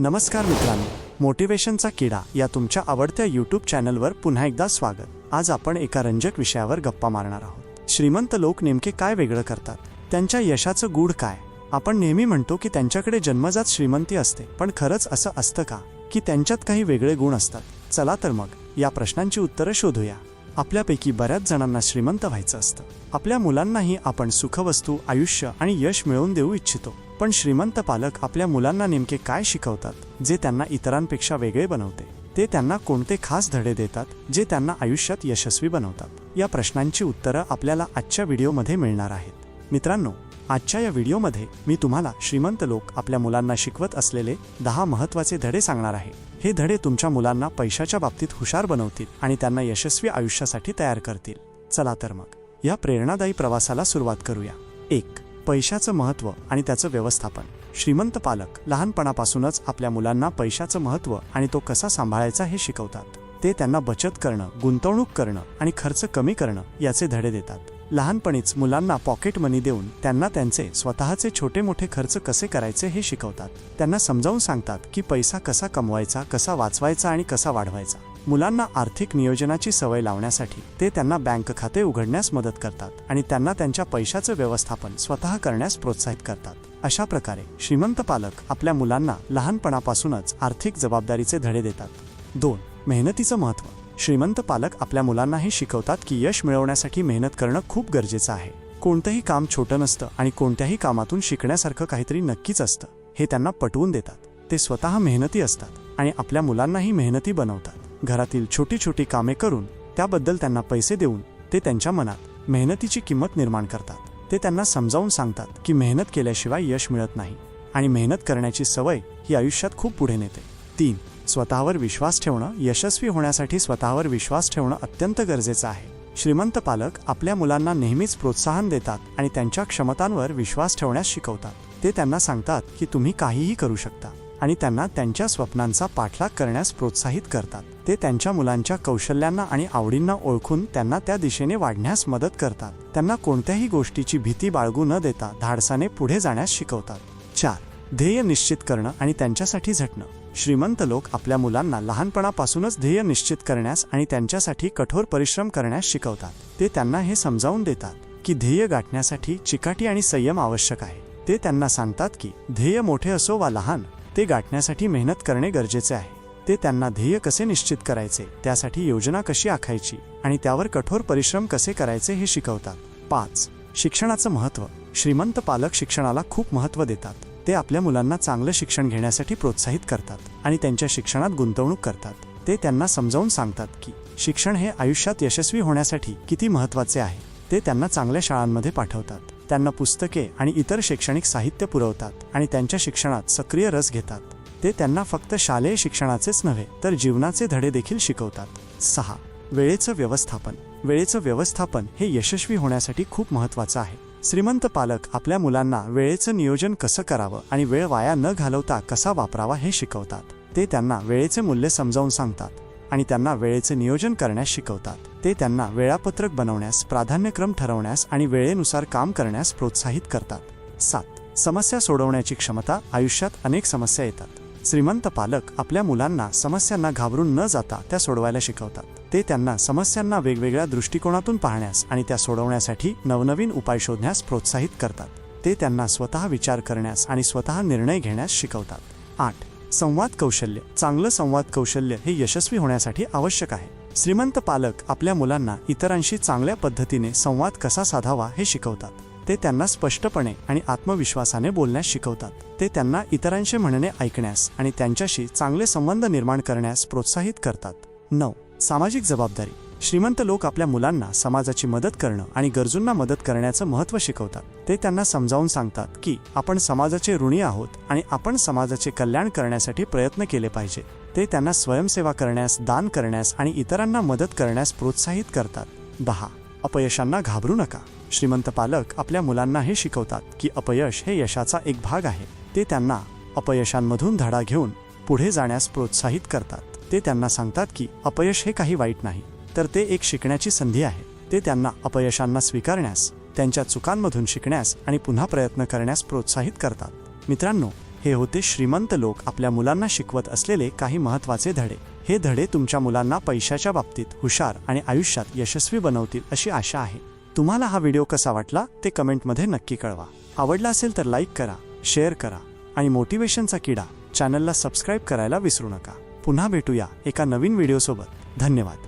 नमस्कार मित्रांनो मोटिवेशनचा किडा या तुमच्या आवडत्या यूट्यूब चॅनलवर पुन्हा एकदा स्वागत. आज आपण एका रंजक विषयावर गप्पा मारणार आहोत. श्रीमंत लोक नेमके काय वेगळं करतात? त्यांच्या यशाचं गूढ काय? आपण नेहमी म्हणतो की त्यांच्याकडे जन्मजात श्रीमंती असते पण खरंच असं असतं का? की त्यांच्यात काही वेगळे गुण असतात? चला तर मग या प्रश्नांची उत्तरं शोधूया. आपल्यापैकी बऱ्याच जणांना श्रीमंत व्हायचं असतं. आपल्या मुलांनाही आपण सुखवस्तू आयुष्य आणि यश मिळवून देऊ इच्छितो. पण श्रीमंत पालक आपल्या मुलांना नेमके काय शिकवतात जे त्यांना इतरांपेक्षा वेगळे बनवते? ते त्यांना कोणते खास धडे देतात जे त्यांना आयुष्यात यशस्वी बनवतात? या प्रश्नांची उत्तरं आपल्याला आजच्या व्हिडिओमध्ये मिळणार आहेत. मित्रांनो आजच्या या व्हिडिओमध्ये मी तुम्हाला श्रीमंत लोक आपल्या मुलांना शिकवत असलेले दहा महत्त्वाचे धडे सांगणार आहे. हे धडे तुमच्या मुलांना पैशाच्या बाबतीत हुशार बनवतील आणि त्यांना यशस्वी आयुष्यासाठी तयार करतील. चला तर मग या प्रेरणादायी प्रवासाला सुरुवात करूया. एक पैशाचं महत्त्व आणि त्याचं व्यवस्थापन. श्रीमंत पालक लहानपणापासूनच आपल्या मुलांना पैशाचं महत्त्व आणि तो कसा सांभाळायचा हे शिकवतात. ते त्यांना बचत करणं गुंतवणूक करणं आणि खर्च कमी करणं याचे धडे देतात. लहानपणीच मुलांना पॉकेट मनी देऊन त्यांना त्यांचे स्वतःचे छोटे मोठे खर्च कसे करायचे हे शिकवतात. त्यांना समजावून सांगतात की पैसा कसा कमवायचा कसा वाचवायचा आणि कसा वाढवायचा. मुलांना आर्थिक नियोजनाची सवय लावण्यासाठी ते त्यांना बँक खाते उघडण्यास मदत करतात आणि त्यांना त्यांच्या पैशाचं व्यवस्थापन स्वतः करण्यास प्रोत्साहित करतात. अशा प्रकारे श्रीमंत पालक आपल्या मुलांना लहानपणापासूनच आर्थिक जबाबदारीचे धडे देतात. दोन मेहनतीचं महत्त्व. श्रीमंत पालक आपल्या मुलांना हे शिकवतात की यश मिळवण्यासाठी मेहनत करणं खूप गरजेचं आहे. कोणतंही काम छोटं नसतं आणि कोणत्याही कामातून शिकण्यासारखं काहीतरी नक्कीच असतं. हे त्यांना पटवून देतात. ते स्वतः मेहनती असतात आणि आपल्या मुलांनाही मेहनती बनवतात. घरातील छोटी छोटी कामे करून त्याबद्दल त्यांना पैसे देऊन ते त्यांच्या मनात मेहनतीची किंमत निर्माण करतात. ते त्यांना समजावून सांगतात की मेहनत केल्याशिवाय यश मिळत नाही आणि मेहनत करण्याची सवय ही आयुष्यात खूप पुढे नेते. तीन स्वतःवर विश्वास ठेवणं यशस्वी होण्यासाठी स्वतःवर विश्वास ठेवणं अत्यंत गरजेचं आहे. श्रीमंत पालक आपल्या मुलांना नेहमीच प्रोत्साहन देतात आणि त्यांच्या क्षमतांवर विश्वास ठेवण्यास शिकवतात. ते त्यांना सांगतात की तुम्ही काहीही करू शकता आणि त्यांना त्यांच्या स्वप्नांचा पाठलाग करण्यास प्रोत्साहित करतात. ते त्यांच्या मुलांच्या कौशल्यांना आणि आवडींना ओळखून त्यांना त्या दिशेने वाढण्यास मदत करतात. त्यांना कोणत्याही गोष्टीची भीती बाळगू न देता धाडसाने पुढे जाण्यास शिकवतात. चार ध्येय निश्चित करणं आणि त्यांच्यासाठी झटणं. श्रीमंत लोक आपल्या मुलांना लहानपणापासूनच ध्येय निश्चित करण्यास आणि त्यांच्यासाठी कठोर परिश्रम करण्यास शिकवतात. ते त्यांना हे समजावून देतात की ध्येय गाठण्यासाठी चिकाटी आणि संयम आवश्यक आहे. ते त्यांना सांगतात की ध्येय मोठे असो वा लहान ते गाठण्यासाठी मेहनत करणे गरजेचे आहे. ते त्यांना ध्येय कसे निश्चित करायचे त्यासाठी योजना कशी आखायची आणि त्यावर कठोर परिश्रम कसे करायचे हे शिकवतात. पाच. शिक्षणाचं महत्त्व. श्रीमंत पालक शिक्षणाला खूप महत्त्व देतात. ते आपल्या मुलांना चांगलं शिक्षण घेण्यासाठी प्रोत्साहित करतात आणि त्यांच्या शिक्षणात गुंतवणूक करतात. ते त्यांना समजावून सांगतात की शिक्षण हे आयुष्यात यशस्वी होण्यासाठी किती महत्त्वाचे आहे. ते त्यांना चांगल्या शाळांमध्ये पाठवतात. त्यांना पुस्तके आणि इतर शैक्षणिक साहित्य पुरवतात आणि त्यांच्या शिक्षणात सक्रिय रस घेतात. ते त्यांना फक्त शालेय शिक्षणाचेच नव्हे तर जीवनाचे धडे देखील शिकवतात. सहा. वेळेचं व्यवस्थापन. वेळेचं व्यवस्थापन हे यशस्वी होण्यासाठी खूप महत्त्वाचं आहे. श्रीमंत पालक आपल्या मुलांना वेळेचं नियोजन कसं करावं आणि वेळ वाया न घालवता कसा वापरावा हे शिकवतात. ते त्यांना वेळेचे मूल्य समजावून सांगतात आणि त्यांना वेळेचे नियोजन करण्यास शिकवतात. ते त्यांना वेळापत्रक बनवण्यास प्राधान्यक्रम ठरवण्यास आणि वेळेनुसार काम करण्यास प्रोत्साहित करतात. सात. समस्या सोडवण्याची क्षमता आयुष्यात अनेक समस्या येतात. श्रीमंत पालक आपल्या मुलांना समस्यांना घाबरून न जाता त्या सोडवायला शिकवतात. ते त्यांना समस्यांना वेगवेगळ्या दृष्टिकोनातून पाहण्यास आणि त्या सोडवण्यासाठी नवनवीन उपाय शोधण्यास प्रोत्साहित करतात. ते त्यांना स्वतः विचार करण्यास आणि स्वतः निर्णय घेण्यास शिकवतात. आठ. संवाद कौशल्य. चांगलं संवाद कौशल्य हे यशस्वी होण्यासाठी आवश्यक आहे. श्रीमंत पालक आपल्या मुलांना इतरांशी चांगल्या पद्धतीने संवाद कसा साधावा हे शिकवतात. ते त्यांना स्पष्टपणे आणि आत्मविश्वासाने बोलण्यास शिकवतात. ते त्यांना इतरांचे म्हणणे ऐकण्यास आणि त्यांच्याशी चांगले संबंध निर्माण करण्यास प्रोत्साहित करतात. नऊ. सामाजिक जबाबदारी. श्रीमंत लोक आपल्या मुलांना समाजाची मदत करणं आणि गरजूंना मदत करण्याचं महत्त्व शिकवतात. ते त्यांना समजावून सांगतात की आपण समाजाचे ऋणी आहोत आणि आपण समाजाचे कल्याण करण्यासाठी प्रयत्न केले पाहिजे. ते त्यांना स्वयंसेवा करण्यास दान करण्यास आणि इतरांना मदत करण्यास प्रोत्साहित करतात. दहा. अपयशांना घाबरू नका. श्रीमंत पालक आपल्या मुलांना हे शिकवतात की अपयश हे यशाचा एक भाग आहे. ते त्यांना अपयशांमधून धडा घेऊन पुढे जाण्यास प्रोत्साहित करतात. ते त्यांना सांगतात की अपयश हे काही वाईट नाही तर ते एक शिकण्याची संधी आहे. ते त्यांना अपयशांना स्वीकारण्यास त्यांच्या चुकांमधून शिकण्यास आणि पुन्हा प्रयत्न करण्यास प्रोत्साहित करतात. मित्रांनो हे होते श्रीमंत लोक आपल्या मुलांना शिकवत असलेले काही महत्त्वाचे धडे. हे धडे तुमच्या मुलांना पैशाच्या बाबतीत हुशार आणि आयुष्यात यशस्वी बनवतील अशी आशा आहे. तुम्हाला हा व्हिडिओ कसा वाटला ते कमेंटमध्ये नक्की कळवा. आवडला असेल तर लाईक करा शेअर करा आणि मोटिवेशनचा किडा चॅनलला सबस्क्राईब करायला विसरू नका. पुन्हा भेटूया एका नवीन व्हिडिओसोबत. धन्यवाद.